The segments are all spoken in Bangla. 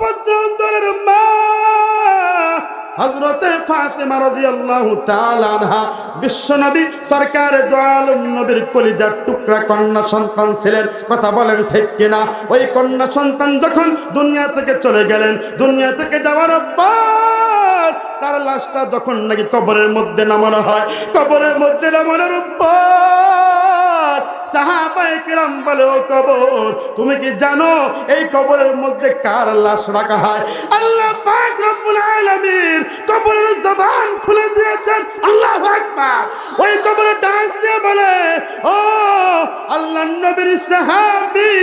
পর্যন্তরের মা, হযরতে ফাতেমা রাদিয়াল্লাহু তাআলা আনহা, বিশ্বনবী সরকার দয়ালম নবীর কলিজার টুকরা কন্যা সন্তান ছিলেন। কথা বলেন ঠিক কিনা? ওই কন্যা সন্তান যখন দুনিয়া থেকে চলে গেলেন, দুনিয়া থেকে যাওয়ার পর তার লাশটা যখন নাকি কবরের মধ্যে নামানো হয়, কবরের মধ্যে নামানোর পর সাহাবায়ে কিরাম বলে, ও কবর তুমি কি জানো এই কবরের মধ্যে কার লাশ রাখা হয়? আল্লাহ পাক রব্বুল আলামিন কবরের জবান খুলে দিয়েছেন। আল্লাহু আকবার। ওই কবরে ডাক দিয়ে বলে, ও আল্লাহ নবীর সাহাবী,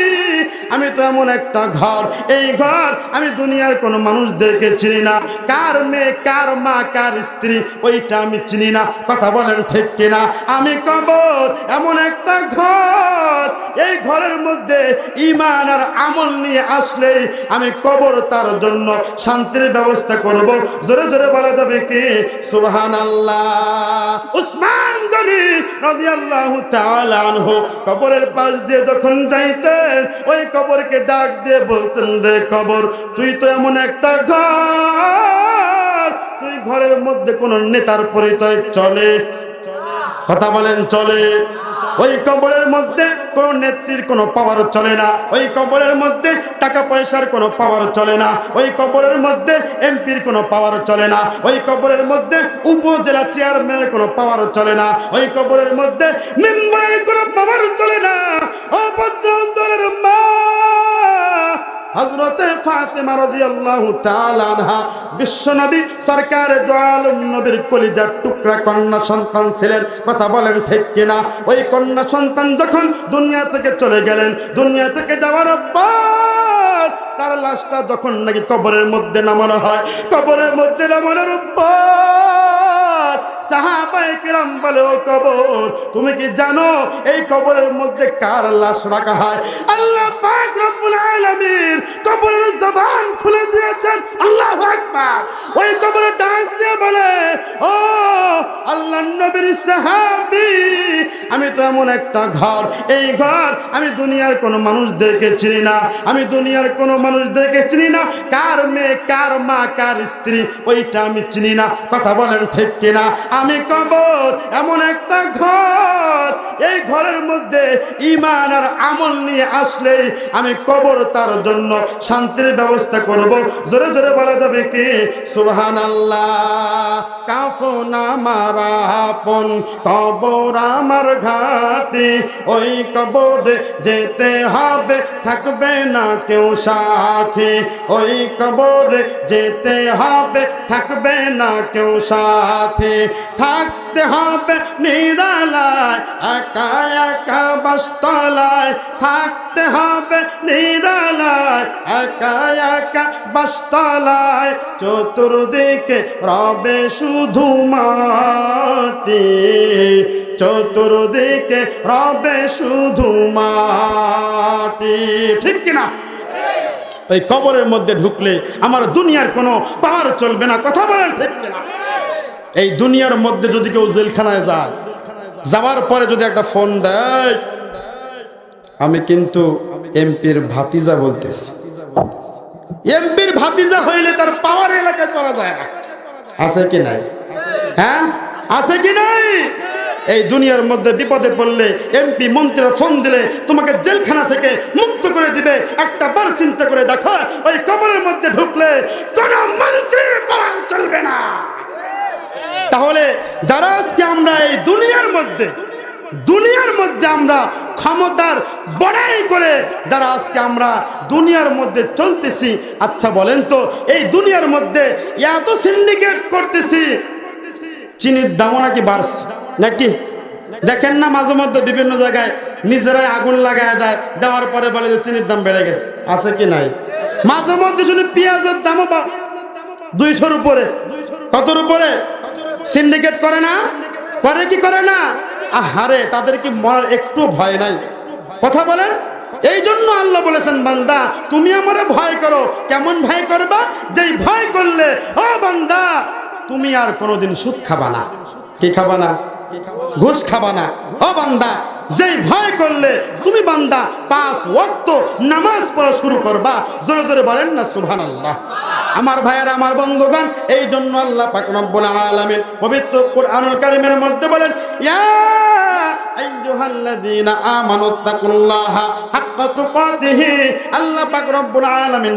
আমি তো এমন একটা ঘর। এই ঘর আমি দুনিয়ার কোনো মানুষদেরকে চিনি না। কার মেয়ে, কার মা, কার স্ত্রী, ওইটা আমি চিনি না। কথা বলেন ঠিক কিনা? আমি কবর এমন একটা ঘর। এই ঘরের মধ্যে ইমান আর আমল নিয়ে আসলেই আমি কবর তার জন্য শান্তির ব্যবস্থা করব। জোরে জোরে বলা যাবে কি? আল্লাহ উসমান কবরের পাশ দিয়ে যখন যাইতেন, ওই কবরকে ডাক দিয়ে বলতেন, রে কবর, তুই তো এমন একটা ঘর। তুই ঘরের মধ্যে কোন নেতার পরিচয় চলে। কথা বলেন, চলে। ওই কবরের মধ্যে কোনো নেত্রীর কোনো পাওয়ার চলে না। ওই কবরের মধ্যে টাকা পয়সার কোনো পাওয়ার চলে না। ওই কবরের মধ্যে এমপির কোনো পাওয়ার চলে না। ওই কবরের মধ্যে উপজেলা চেয়ারম্যানের কোনো পাওয়ার চলে না। ওই কবরের মধ্যে মেম্বারের কোনো পাওয়ার চলে না। পর্যন্তরের মা হযরতে ফাতেমা রাদিয়াল্লাহু তাআলা আনহা বিশ্বনবী সরকার দয়ালম নবীর কলিজার টুকরা কন্যা সন্তান ছিলেন। কথা বলেন ঠিক কিনা? ওই কন্যা সন্তান যখন দুনিয়া থেকে চলে গেলেন, দুনিয়া থেকে যাওয়ার পর তার লাশটা যখন নাকি কবরের মধ্যে নামানো হয়, কবরের মধ্যে নামানোর পর কিরাম বলে ও কবর, তুমি কি জানো এই কবরের মধ্যে কার লাশ রাখা হয়? আল্লাহ পাক রব্বুল আলামিন কবরের জবান তো এমন একটা ঘর। এই ঘর আমি দুনিয়ার কোনো মানুষদেরকে চিনি না। আমি দুনিয়ার কোনো মানুষদেরকে চিনি না। কার মেয়ে, কার মা, কার স্ত্রী, ওইটা আমি চিনি না। কথা বলেন ঠিক কিনা? আমি কবর, এমন একটা ঘর। এই ঘরের মধ্যে ইমান আর আমল নিয়ে আসলেই আমি কবর তার জন্য শান্তির ব্যবস্থা করব। জোরে জোরে বলা যাবে কি? সুবহান আল্লাহ কাফন আমার আপন, কবর আমার ঘাটি ওই কবরে যেতে হবে থাকবে না কেউ সাথী ওই কবরে যেতে হবে থাকবে না কেউ সাথী থাকতে হবে নিরালায় একা একা বাস্তলায় থাকতে হবে নিরালায় একা একা বাস্তলায় চতুর্দিকে রবে শুধু মাটি, চতুর্দিকে রবে শুধু মাটি। ঠিক কিনা? ওই কবরের মধ্যে ঢুকলে আমার দুনিয়ার কোনো পাওয়ার চলবে না, কথা বলেন ঠিক কিনা? এই দুনিয়ার মধ্যে যদি কেউ জেলখানায় যায় যাওয়ার পরে যদি একটা ফোন দেয়, আমি কিন্তু এমপির ভাতিজা বলতেছি। এমপির ভাতিজা হইলে তার পাওয়ার এলাকায় চলা যায় না। আছে কি নাই? হ্যাঁ? আছে কি নাই? এই দুনিয়ার মধ্যে বিপদে পড়লে এমপি মন্ত্রীরা ফোন দিলে তোমাকে জেলখানা থেকে মুক্ত করে দিবে। একটা বার চিন্তা করে দেখো, ওই কবরের মধ্যে ঢুকলে কোন মন্ত্রীর পাওয়ার চলবে না তাহলে যারা আজকে আমরা এই দুনিয়ার মধ্যে দুনিয়ার মধ্যে আমরা ক্ষমতার বড়াই করে যারা আজকে আমরা দুনিয়ার মধ্যে চলতেছি আচ্ছা বলেন তো, এই দুনিয়ার মধ্যে এত সিন্ডিকেট করতেছি, চিনির দামও নাকি বাড়ছে, নাকি? দেখেন না, মাঝে মধ্যে বিভিন্ন জায়গায় নিজেরাই আগুন লাগায় দেয়, দেওয়ার পরে বলে যে চিনির দাম বেড়ে গেছে, আছে কি নাই? মাঝে মধ্যে শুনি পেঁয়াজের দামও দুইশোর উপরে। দুইশোর কতর উপরে? সিন্ডিকেট করে না? করে কি করে না? আহারে তাদের কি মরার একটু ভয় নাই। কথা বলেন? এই জন্য আল্লাহ বলেছেন, বান্দা, তুমি আমারে ভয় করো। কেমন ভয় করবা? যেই ভয় করলে, ও বান্দা, তুমি আর কোনোদিন সুদ খাবা না। কি খাবা না? ঘুষ খাবা না। ও বান্দা যেই ভয় করলে তুমি বান্দা, পাঁচ ওয়াক্ত নামাজ পড়া শুরু করবা। জোরে জোরে বলেন না সুহান আল্লাহ আমার ভাইয়ের, আমার বন্ধুগণ, এই জন্য আল্লাহ পাক রব্বুল পবিত্র কুরআনুল কারিমের মধ্যে বলেন, ইয়া আইয়ুহাল্লাযীনা পাক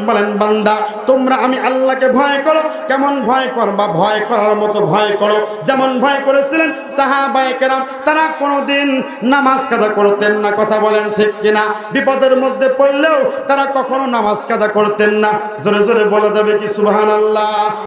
বলেন, বান্দা, তোমরা আমি আল্লাহকে ভয় করো, কেমন ভয় করবা? ভয় করার মতো ভয় করো। যেমন ভয় করেছিলেন সাহাবায়ে কেরাম, তারা কোনোদিন নামাজ কাজা করতেন না। কথা বলেন ঠিক কিনা? বিপদের মধ্যে পড়লেও তারা কখনো নামাজ কাজা করতেন না। জোরে জোরে বলা যাবে কি সুবহানাল্লাহ?